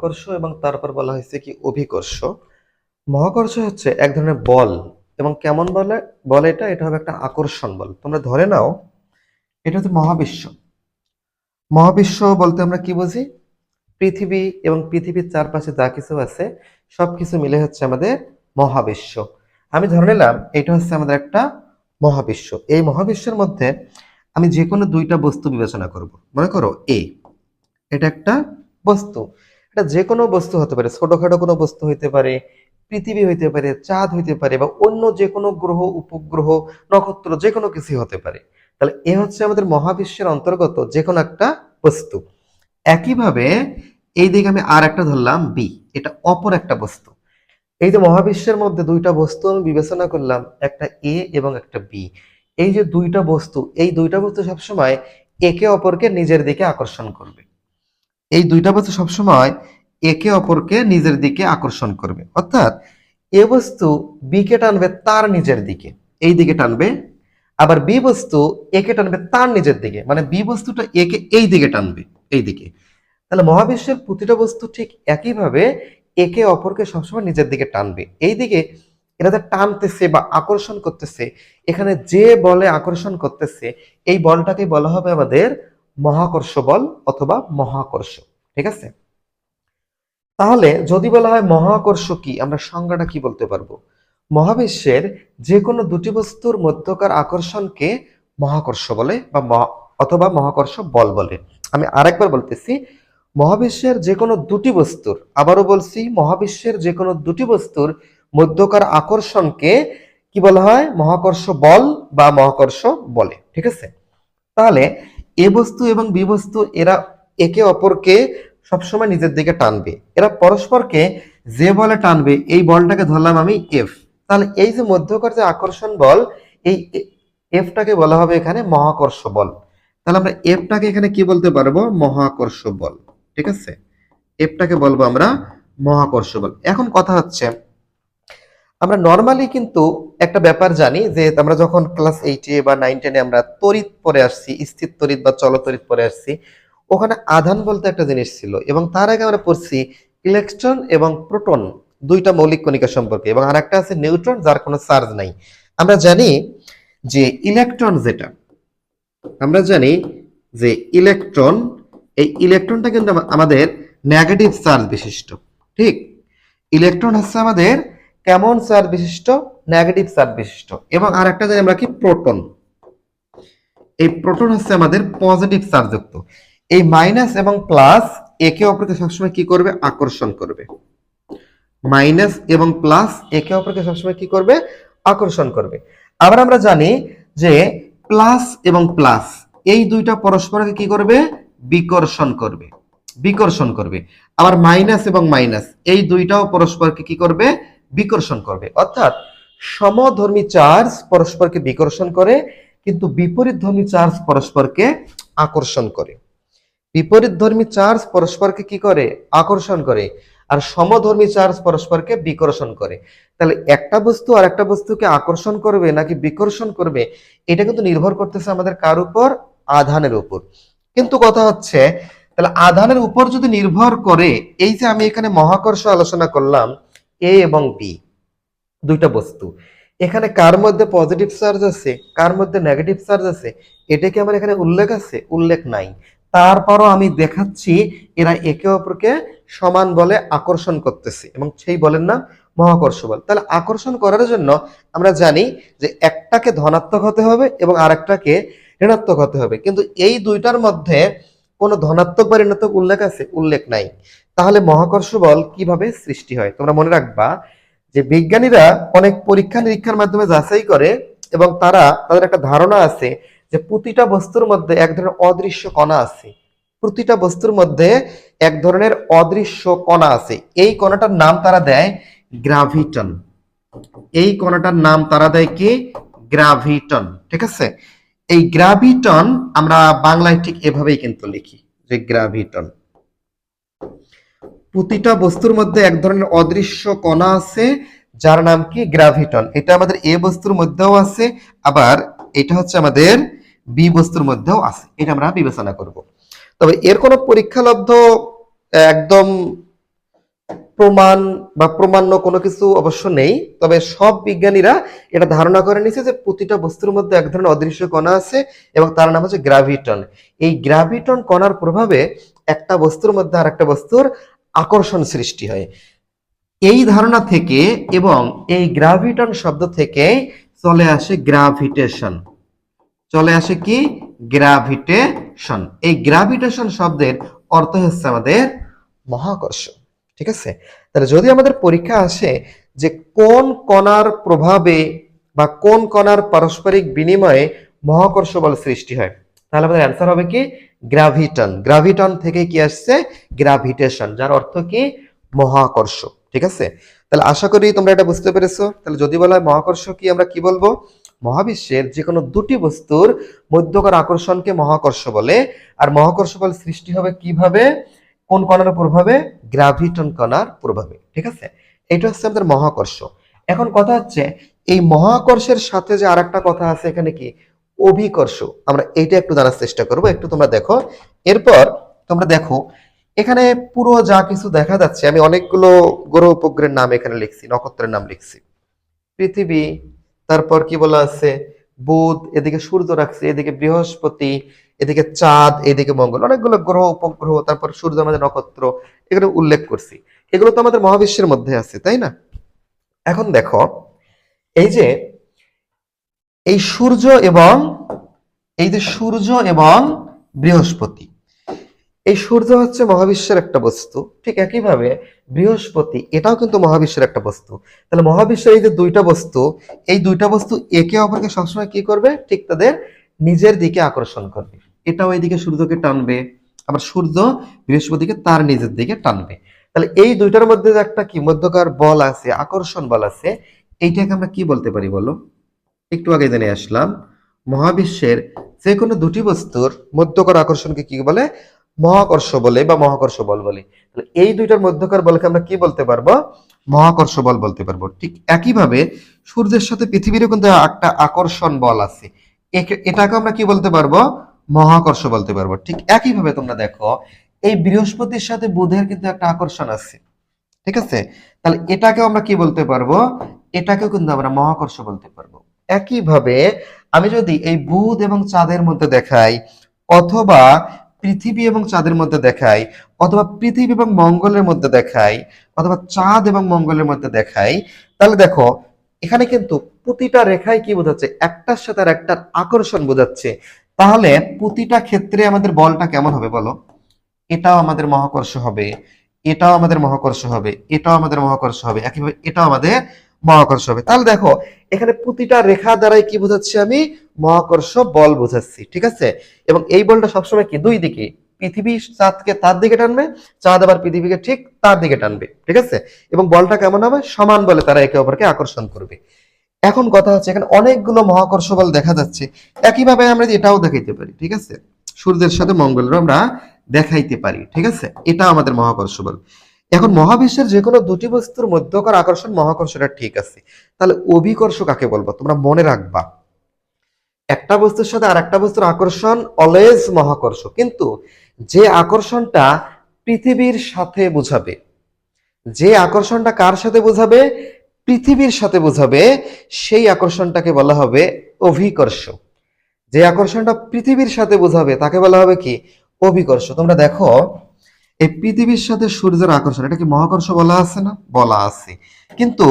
মহাকর্ষ এবং তারপর বলা হয়েছে কি অভিকর্ষ। মহাকর্ষ হচ্ছে এক ধরনের বল এবং কেমন বলে বলে এটা? এটা হবে একটা আকর্ষণ বল। তোমরা ধরে নাও, এটা হচ্ছে মহাবিশ্ব। মহাবিশ্ব বলতে আমরা কি বুঝি? পৃথিবী এবং পৃথিবীর চারপাশে যা কিছু আছে, সবকিছু মিলে হচ্ছে আমাদের মহাবিশ্ব। আমি ধরে নিলাম, এটা হচ্ছে আমাদের একটা মহাবিশ্ব। এই মহাবিশ্বের মধ্যে আমি যে কোনো দুইটা বস্তু বিবেচনা করব। মনে করো এ এটা একটা বস্তু। এটা যে কোনো বস্তু হতে পারে, ছোটখাটো কোনো বস্তু হইতে পারে, পৃথিবী হইতে পারে, চাঁদ হইতে পারে বা অন্য যে কোনো গ্রহ, উপগ্রহ, নক্ষত্র যে কোনো কিছু হতে পারে। তাহলে এ হচ্ছে আমাদের মহাবিশ্বের অন্তর্গত যে কোনো একটা বস্তু। একইভাবে এই দিকে আমি আর একটা ধরলাম বি এটা অপর একটা বস্তু। এই যে মহাবিশ্বের মধ্যে দুইটা বস্তু আমি বিবেচনা করলাম, একটা এ এবং একটা বি এই যে দুইটা বস্তু, এই দুইটা বস্তু সবসময় একে অপরকে নিজের দিকে আকর্ষণ করবে। এই দুইটা বস্তু সবসময় একে অপরকে নিজের দিকে আকর্ষণ করবে। অর্থাৎ এ বস্তু বি কে টানবে তার নিজের দিকে, এই দিকে টানবে। আবার বি বস্তু একে টানবে তার নিজের দিকে মানে বি বস্তুটা একে এই দিকে টানবে, এই দিকে। তাহলে মহাবিশ্বের প্রতিটা বস্তু ঠিক একইভাবে একে অপরকে সবসময় নিজের দিকে টানবে। এই দিকে যে টানতেছে বা আকর্ষণ করতেছে, এখানে যে বলে আকর্ষণ করতেছে, এই বলটাকে বলা হবে আমাদের মহাকর্ষ বল অথবা মহাকর্ষ, ঠিক আছে? তাহলে যদি বলা হয় মহাকর্ষ কি, আমরা সংজ্ঞাটা কি বলতে পারব? মহাবিশ্বের যে কোনো দুটি বস্তুর মধ্যকার আকর্ষণকে মহাকর্ষ বলে বা অথবা মহাকর্ষ বল বলে। আমি আরেকবার বলতেছি, মহাবিশ্বের যে কোনো দুটি বস্তুর, আবারও বলছি, মহাবিশ্বের যে কোনো দুটি বস্তুর মধ্যকার আকর্ষণকে কি বলা হয়? মহাকর্ষ বল বা মহাকর্ষ বলে, ঠিক আছে? তাহলে এ বস্তু এবং বি বস্তু এরা একে অপরকে সবসময় নিজের দিকে টানবে। এরা পরস্পরকে যে বলে টানবে, এই বলটাকে ধরলাম আমি এফ তাহলে এই যে মধ্যকার যে আকর্ষণ বল, এই এফটাকে বলা হবে এখানে মহাকর্ষ বল। তাহলে আমরা এফটাকে এখানে কি বলতে পারব? মহাকর্ষ বল। ঠিক আছে? এফটাকে বলব আমরা মহাকর্ষ বল। এখন কথা হচ্ছে আমরা নর্মালি কিন্তু একটা ব্যাপার জানি যে আমরা যখন ক্লাস এইটে বা নাইন টেনে আমরা তড়িৎ পরে আসছি, স্থির তড়িৎ বা চলতড়িৎ পরে আসছি, ওখানে আধান বলতে একটা জিনিস ছিল এবং তার আগে আমরা পড়ছি ইলেকট্রন এবং প্রোটন দুইটা মৌলিক কণিকা সম্পর্কে এবং আরেকটা আছে নিউট্রন যার কোনো চার্জ নাই। আমরা জানি যে ইলেকট্রন যেটা, আমরা জানি যে ইলেকট্রন এই ইলেকট্রনটা কিন্তু আমাদের নেগেটিভ চার্জ বিশিষ্ট, ঠিক? ইলেকট্রন হচ্ছে আমাদের কেমন চার্জ বিশিষ্ট, নেগেটিভ চার্জ বিশিষ্ট। এবং আরেকটা জানি আমরা কি? প্রোটন। এই প্রোটন হচ্ছে আমাদের পজিটিভ চার্জযুক্ত এই মাইনাস এবং প্লাস একে অপরকে সবসময় কি করবে? আকর্ষণ করবে। মাইনাস এবং প্লাস একে অপরকে সবসময় কি করবে? আকর্ষণ করবে। আবার আমরা জানি যে প্লাস এবং প্লাস, এই দুইটা পরস্পরকে কি করবে? বিকর্ষণ করবে। বিকর্ষণ করবে। আবার মাইনাস এবং মাইনাস, এই দুইটাও পরস্পরকে কি করবে? বিকর্ষণ করবে। অর্থাৎ সমধর্মী চার্জ পরস্পরকে বিকর্ষণ করে, কিন্তু বিপরীত ধর্মী চার্জ পরস্পরকে আকর্ষণ করে। বিপরীত ধর্মী চার্জ পরস্পরকে কি করে? আকর্ষণ করে। আর সমধর্মী চার্জ পরস্পরকে বিকর্ষণ করে। তাহলে একটা বস্তু আর একটা বস্তুকে আকর্ষণ করবে নাকি বিকর্ষণ করবে, এটা কিন্তু নির্ভর করতেছে আমাদের কার উপর? আধানের উপর। কিন্তু কথা হচ্ছে, তাহলে আধানের উপর যদি নির্ভর করে, এই যে আমি এখানে মহাকর্ষ আলোচনা করলাম এ এবং বি দুইটা বস্তু। এখানে কার মধ্যে পজিটিভ চার্জ আছে, কার মধ্যে নেগেটিভ চার্জ আছে, এটা কি আমার এখানে উল্লেখ আছে? উল্লেখ নাই। তারপরও আমি দেখাচ্ছি, এরা একে অপরকে সমান বলে আকর্ষণ করতেছে, এবং সেই বলেন না মহাকর্ষ বল। তাহলে আকর্ষণ করার জন্য আমরা জানি যে একটাকে ধনাত্মক হতে হবে এবং আরেকটাকে ঋণাত্মক হতে হবে। কিন্তু এই দুইটার মধ্যে কোনো ধনাত্মক বা ঋণাত্মক উল্লেখ আছে? উল্লেখ নাই। তাহলে মহাকর্ষ বল কীভাবে সৃষ্টি হয়? তোমরা মনে রাখবা যে বিজ্ঞানীরা অনেক পরীক্ষা নিরীক্ষার মাধ্যমে যাচাই করে এবং তারা, তাদের একটা ধারণা আছে যে প্রতিটা বস্তুর মধ্যে এক ধরনের অদৃশ্য কণা আছে। প্রতিটা বস্তুর মধ্যে এক ধরনের অদৃশ্য কণা আছে। এই কণাটার নাম তারা দেয় গ্রাভিটন। এই কণাটার নাম তারা দেয় কি? গ্রাভিটন। ঠিক আছে? এই গ্রাভিটন আমরা বাংলায় ঠিক এভাবেই কিন্তু লিখি যে গ্রাভিটন। প্রতিটা বস্তুর মধ্যে এক ধরনের অদৃশ্য কণা আছে, যার নাম কি? গ্রাভিটন এটা আমাদের এ বস্তুর মধ্যেও আছে, আবার এটা হচ্ছে আমাদের বি বস্তুর মধ্যেও আছে। এটা আমরা বিবেচনা করব। তবে এর কোনো পরীক্ষালব্ধ একদম প্রমাণ বা প্রমাণ্য কোনো কিছু অবশ্য নেই, তবে সব বিজ্ঞানীরা এটা ধারণা করে নিছে যে প্রতিটা বস্তুর মধ্যে এক ধরনের অদৃশ্য কণা আছে এবং তার নাম হচ্ছে গ্রাভিটন এই গ্রাভিটন কণার প্রভাবে একটা বস্তুর মধ্যে আর একটা বস্তুর আকর্ষণ সৃষ্টি হয়। এই ধারণা থেকে এবং এই গ্রাভিটন শব্দ থেকে চলে আসে গ্রাভিটেশন চলে আসে কি? গ্রাভিটেশন এই গ্রাভিটেশন শব্দের অর্থ হচ্ছে আমাদের মহাকর্ষ ঠিক আছে? তাহলে যদি আমাদের পরীক্ষা আসে যে কোন কণার প্রভাবে বা কোন কণার পারস্পরিক বিনিময়ে মহাকর্ষ বল সৃষ্টি হয়, তাহলে আমাদের অ্যান্সার হবে কি? গ্র্যাভিটন গ্র্যাভিটন থেকে কি আসছে? গ্র্যাভিটেশন যার অর্থ কি? মহাকর্ষ ঠিক আছে? তাহলে আশা করি তোমরা এটা বুঝতে পেরেছ। তাহলে যদি বলা হয় মহাকর্ষ কি, আমরা কি বলব? মহাবিশ্বের যে কোনো দুটি বস্তুর মধ্যকার আকর্ষণকে মহাকর্ষ বলে। আর মহাকর্ষ বল সৃষ্টি হবে কীভাবে? কোন কণার প্রভাবে গ্রাভিটন কণার প্রভাবে ঠিক আছে? এটা হচ্ছে আমাদের মহাকর্ষ। এখন কথা হচ্ছে, এই মহাকর্ষের সাথে যে আরেকটা কথা আছে, এখানে কি? অভিকর্ষ। আমরা এইটা একটু জানার চেষ্টা করব। একটু তোমরা দেখো। এরপর তোমরা দেখো, এখানে পুরো যা কিছু দেখা যাচ্ছে, আমি অনেকগুলো গ্রহ উপগ্রহের নাম এখানে লিখছি, নক্ষত্রের নাম লিখছি। পৃথিবী, তারপর কি বলা আছে? বুধ, এদিকে সূর্য রাখছে, এদিকে বৃহস্পতি, এদিকে চাঁদ, এদিকে মঙ্গল। অনেকগুলো গ্রহ, উপগ্রহ, তারপর সূর্য আমাদের নক্ষত্র, এগুলো উল্লেখ করছি। এগুলো তো আমাদের মহাবিশ্বের মধ্যে আছে, তাই না? এখন দেখো, এই যে এই সূর্য এবং এই যে সূর্য এবং বৃহস্পতি। এই সূর্য হচ্ছে মহাবিশ্বের একটা বস্তু। ঠিক একইভাবে বৃহস্পতি, এটাও কিন্তু মহাবিশ্বের একটা বস্তু। তাহলে মহাবিশ্বের এই যে দুইটা বস্তু, এই দুইটা বস্তু একে অপরকে সবসময় কি করবে? ঠিক তাদের নিজের দিকে আকর্ষণ করবে। এটাও এইদিকে সূর্যকে টানবে, আবার সূর্য বৃহস্পতিকে তার নিজের দিকে টানবে। তাহলে এই দুইটার মধ্যে যে একটা কি? মধ্যকার বল আছে, আকর্ষণ বল আছে, এইটাকে আমরা কি বলতে পারি বলো? একটু আগে জেনে আসলাম, মহাবিশ্বের যে কোনো দুটি বস্তুর মধ্যকার আকর্ষণকে কি বলে? মহাকর্ষ বলে বা মহাকর্ষ বল বলে। তাহলে এই দুইটার মধ্যকার বলকে আমরা কি বলতে পারব? মহাকর্ষ বল বলতে পারব। ঠিক একইভাবে সূর্যের সাথে পৃথিবীরও কিন্তু একটা আকর্ষণ বল আছে। এটাকে আমরা কি বলতে পারব? মহাকর্ষ বলতে পারব। ঠিক একইভাবে তোমরা দেখো, এই বৃহস্পতির সাথে বুধের কিন্তু একটা আকর্ষণ আছে। ঠিক আছে? তাহলে এটাকেও আমরা কি বলতে পারব? এটাকেও কিন্তু আমরা মহাকর্ষ বলতে পারব। একইভাবে আমি যদি এই বুধ এবং চাঁদের মধ্যে দেখাই, অথবা পৃথিবী এবং চাঁদের মধ্যে দেখাই, অথবা পৃথিবী এবং মঙ্গলের মধ্যে দেখাই, অথবা চাঁদ এবং মঙ্গলের মধ্যে দেখাই, তাহলে দেখো, এখানে কিন্তু প্রতিটা রেখায় কি বোঝাচ্ছে? একটার সাথে আর একটার আকর্ষণ বোঝাচ্ছে। তাহলে প্রতিটা ক্ষেত্রে আমাদের বলটা কেমন হবে বলো? এটাও আমাদের মহাকর্ষ হবে, এটাও আমাদের মহাকর্ষ হবে, এটাও আমাদের মহাকর্ষ হবে, একইভাবে এটাও আমাদের মহাকর্ষ হবে। তাহলে দেখো, এখানে প্রতিটা রেখা দ্বারাই কি বোঝাচ্ছি আমি? মহাকর্ষ বল বোঝাচ্ছি, ঠিক আছে? এবং এই বলটা সবসময় কি? দুই দিকে। পৃথিবী চাঁদকে তার দিকে টানবে, চাঁদ আবার পৃথিবীকে ঠিক তার দিকে টানবে, ঠিক আছে? এবং বলটা কেমন হবে? সমান বলে তারা একে অপরকে আকর্ষণ করবে। এখন কথা হচ্ছে, এখানে অনেকগুলো মহাকর্ষ বল দেখা যাচ্ছে। একইভাবে আমরা এটাও দেখাইতে পারি, ঠিক আছে? সূর্যের সাথে মঙ্গলের আমরা দেখাইতে পারি, ঠিক আছে? এটা আমাদের মহাকর্ষ বল। এখন মহাবিশ্বের যে কোনো দুটি বস্তুর মধ্যকার আকর্ষণ মহাকর্ষটা ঠিক আছে। তাহলে অভিকর্ষ কাকে বলব? তোমরা মনে রাখবা। একটা বস্তুর সাথে আর একটা বস্তুর আকর্ষণ অলওয়েজ মহাকর্ষ। কিন্তু যে আকর্ষণটা পৃথিবীর সাথে বোঝাবে, যে আকর্ষণটা কার সাথে বোঝাবে? পৃথিবীর সাথে বোঝাবে, সেই আকর্ষণটাকে বলা হবে অভিকর্ষ। যে আকর্ষণটা পৃথিবীর সাথে বোঝাবে, তাকে বলা হবে কি? অভিকর্ষ। তোমরা দেখো এই পৃথিবীর সাথে সূর্যের আকর্ষণ, এটা কি মহাকর্ষ বলা আছে না? বলা আছে। কিন্তু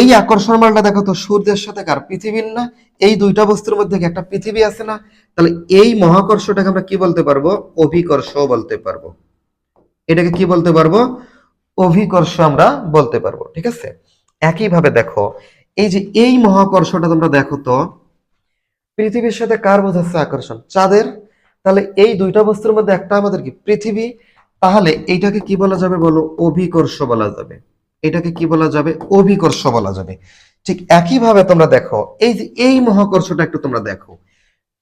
এই আকর্ষণ বলটা দেখো তো, সূর্যের সাথে কার? পৃথিবীর না? এই দুইটা বস্তুর মধ্যে একটা পৃথিবী আছে না? তাহলে এই মহাকর্ষটাকে আমরা কি বলতে পারব? অভিকর্ষ বলতে পারব। এটাকে কি বলতে পারব? অভিকর্ষ আমরা বলতে পারব, ঠিক আছে? একইভাবে দেখো, এই যে এই মহাকর্ষটা তোমরা দেখো তো, পৃথিবীর সাথে কার বোঝাচ্ছে আকর্ষণ? চাঁদের। তাহলে এই দুইটা বস্তুর মধ্যে একটা আমাদের কি? পৃথিবী। তাহলে এইটাকে কি বলা যাবে বলো? অভিকর্ষ বলা যাবে। এটাকে কি বলা যাবে? অভিকর্ষ বলা যাবে। ঠিক একইভাবে তোমরা দেখো, এই যে এই মহাকর্ষটা একটু তোমরা দেখো।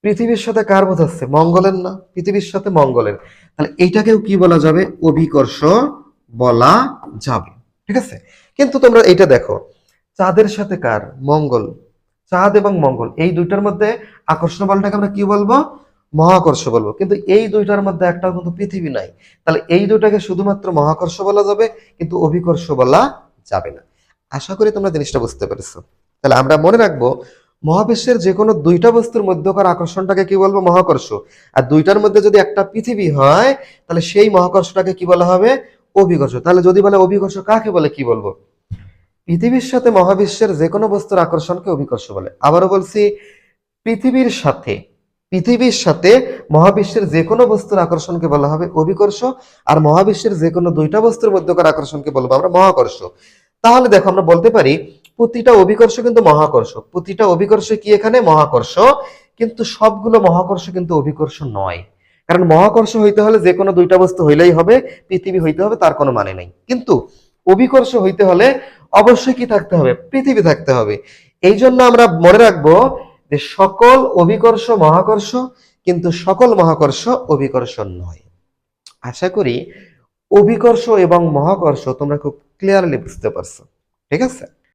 পৃথিবীর সাথে কার বোঝাচ্ছে মঙ্গলের না? পৃথিবীর সাথে মঙ্গলের। তাহলে এইটাকেও কি বলা যাবে? অভিকর্ষ বলা যাবে। ঠিক আছে? কিন্তু তোমরা এইটা দেখো, চাঁদের সাথে কার? মঙ্গল। চাঁদ এবং মঙ্গল। এই দুইটার মধ্যে আকর্ষণ বলটাকে আমরা কি বলব? মহাকর্ষ বলব। কিন্তু এই দুইটার মধ্যে একটাও কিন্তু পৃথিবী নাই। তাহলে এই দুইটাকে শুধুমাত্র মহাকর্ষ বলা যাবে, কিন্তু অভিকর্ষ বলা যাবে না। আশা করি তোমরা জিনিসটা বুঝতে পেরেছ। তাহলে আমরা মনে রাখব, মহাবিশ্বের যে কোনো দুইটা বস্তুর মধ্যকার আকর্ষণটাকে কি বলব? মহাকর্ষ। আর দুইটার মধ্যে যদি একটা পৃথিবী হয়, তাহলে সেই মহাকর্ষটাকে কি বলা হবে? অভিকর্ষ। তাহলে যদি বলে অভিকর্ষ, কাকে বলে কি বলব? পৃথিবীর সাথে মহাবিশ্বের যে কোনো বস্তুর আকর্ষণকে অভিকর্ষ বলে। আবারও বলছি, পৃথিবীর সাথে পৃথিবীর সাথে মহাবিশ্বের যে কোনো বস্তুর আকর্ষণকে বলা হবে অভিকর্ষ, আর মহাবিশ্বের যে কোনো দুইটা বস্তুর মধ্যকার আকর্ষণকে বলব আমরা মহাকর্ষ। তাহলে দেখো, আমরা বলতে পারি প্রতিটা অভিকর্ষ কিন্তু মহাকর্ষ। প্রতিটা অভিকর্ষ কি এখানে? মহাকর্ষ। কিন্তু সবগুলো মহাকর্ষ কিন্তু অভিকর্ষ নয়। কারণ মহাকর্ষ হইতে হলে যে কোনো দুইটা বস্তু হইলেই হবে, পৃথিবী হইতে হবে, তার কোনো মানে নেই। কিন্তু অভিকর্ষ হইতে হলে অবশ্যই কি থাকতে হবে? পৃথিবী থাকতে হবে। এই জন্য আমরা মনে রাখব যে সকল অভিকর্ষ মহাকর্ষ কিন্তু সকল মহাকর্ষ অভিকর্ষ নয়। আশা করি অভিকর্ষ এবং মহাকর্ষ তোমরা খুব ক্লিয়ারলি বুঝতে পারছ। ঠিক আছে?